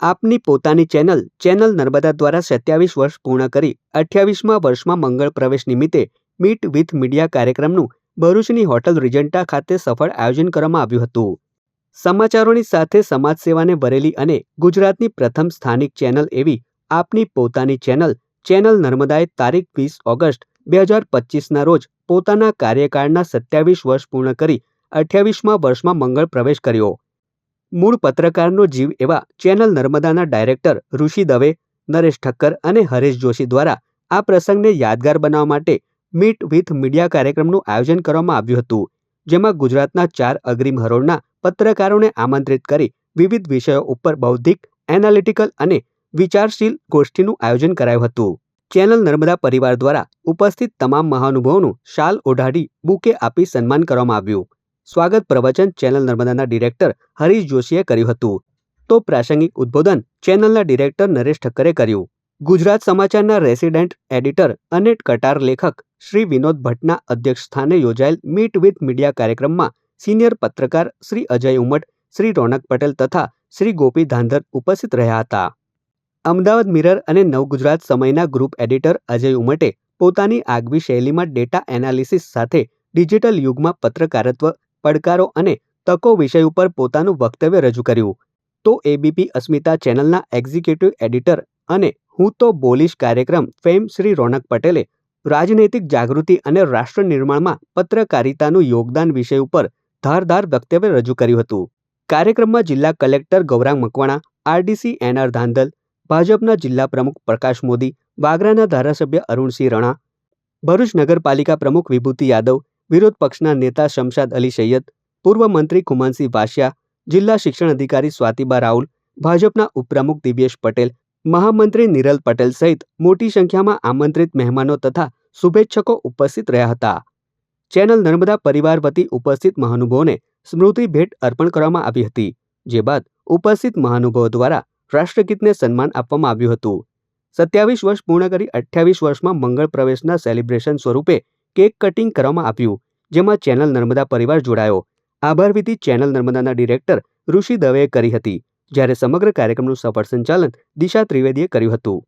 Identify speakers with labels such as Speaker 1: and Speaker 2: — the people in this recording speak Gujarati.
Speaker 1: આપની પોતાની ચેનલ ચેનલ નર્મદા દ્વારા સત્યાવીસ વર્ષ પૂર્ણ કરી અઠ્યાવીસમા વર્ષમાં મંગળ પ્રવેશ નિમિત્તે મીટ વિથ મીડિયા કાર્યક્રમનું ભરૂચની હોટલ રિજન્ટા ખાતે સફળ આયોજન કરવામાં આવ્યું હતું. સમાચારોની સાથે સમાજ સેવાને ભરેલી અને ગુજરાતની પ્રથમ સ્થાનિક ચેનલ એવી આપની પોતાની ચેનલ ચેનલ નર્મદાએ તારીખ વીસ ઓગસ્ટ બે હજાર પચીસના રોજ પોતાના કાર્યકાળના સત્યાવીસ વર્ષ પૂર્ણ કરી અઠ્યાવીસમા વર્ષમાં મંગળ પ્રવેશ કર્યો. મૂળ પત્રકારનો જીવ એવા ચેનલ નર્મદાના ડાયરેક્ટર ઋષિ દવે, નરેશ ઠક્કર અને હરેશ જોશી દ્વારા આ પ્રસંગને યાદગાર બનાવવા માટે મીટ વિથ મીડિયા કાર્યક્રમનું આયોજન કરવામાં આવ્યું હતું, જેમાં ગુજરાતના ચાર અગ્રીમ હરોળના પત્રકારોને આમંત્રિત કરી વિવિધ વિષયો ઉપર બૌદ્ધિક, એનાલિટિકલ અને વિચારશીલ ગોષ્ઠીનું આયોજન કરાયું હતું. ચેનલ નર્મદા પરિવાર દ્વારા ઉપસ્થિત તમામ મહાનુભાવોનું શાલ ઓઢાડી બુકે આપી સન્માન કરવામાં આવ્યું. સ્વાગત પ્રવચન ચેનલ નર્મદાના ડિરેક્ટર હરીશ જોશીએ કર્યું હતું. તો પ્રાસંગિક ઉદ્બોધન ચેનલના ડિરેક્ટર નરેશ ઠક્કરે કર્યું. ગુજરાત સમાચારના રેસિડેન્ટ એડિટર અને કટાર લેખક શ્રી વિનોદ ભટ્ટના અધ્યક્ષસ્થાને યોજાયેલ મીટ વિથ મીડિયા કાર્યક્રમમાં સિનિયર પત્રકાર શ્રી અજય ઉમટ, શ્રી રોનક પટેલ તથા શ્રી ગોપી ધાંધર ઉપસ્થિત રહ્યા હતા. અમદાવાદ મિરર અને નવગુજરાત સમયના ગ્રુપ એડિટર અજય ઉમટે પોતાની આગવી શૈલીમાં ડેટા એનાલિસિસ સાથે ડિજિટલ યુગમાં પત્રકારત્વ પડકારો અને તકો વિષય ઉપર પોતાનું વક્તવ્ય રજૂ કર્યું. તો એબીપી અસ્મિતા ચેનલના એક્ઝિક્યુટિવ એડિટર અને હું તો બોલીશ કાર્યક્રમ ફેમ શ્રી રોનક પટેલે રાજનૈતિક જાગૃતિ અને રાષ્ટ્ર નિર્માણમાં પત્રકારિતાનું યોગદાન વિષય ઉપર ધારદાર વક્તવ્ય રજૂ કર્યું હતું. કાર્યક્રમમાં જિલ્લા collector Gaurang Makwana RDC N R Dhandhal, ભાજપના જિલ્લા પ્રમુખ પ્રકાશ મોદી, વાગરાના ધારાસભ્ય અરુણસિંહ રણા, ભરૂચ નગરપાલિકા પ્રમુખ વિભૂતિ યાદવ વિરોધ પક્ષના નેતા શમશાદ અલી સૈયદ, પૂર્વ મંત્રી કુમાનસિંહ વાસિયા, જિલ્લા શિક્ષણ અધિકારી સ્વાતિબા રાઉલ, ભાજપના ઉપપ્રમુખ દિવ્યેશ પટેલ, મહામંત્રી નિરલ પટેલ સહિત મોટી સંખ્યામાં આમંત્રિત મહેમાનો તથા શુભેચ્છકો ઉપસ્થિત રહ્યા હતા. ચેનલ નર્મદા પરિવાર વતી ઉપસ્થિત મહાનુભાવોને સ્મૃતિ ભેટ અર્પણ કરવામાં આવી હતી, જે બાદ ઉપસ્થિત મહાનુભાવો દ્વારા રાષ્ટ્રગીતને સન્માન આપવામાં આવ્યું હતું. સત્યાવીસ વર્ષ પૂર્ણ કરી અઠ્યાવીસ વર્ષમાં મંગળ પ્રવેશના સેલિબ્રેશન સ્વરૂપે કેક કટિંગ કરવામાં આવ્યું, જેમાં ચેનલ નર્મદા પરિવાર જોડાયો. આભાર વિધિ ચેનલ નર્મદાના ડિરેક્ટર ઋષિ દવેએ કરી હતી, જ્યારે સમગ્ર કાર્યક્રમનું સફળ સંચાલન દિશા ત્રિવેદીએ કર્યું હતું.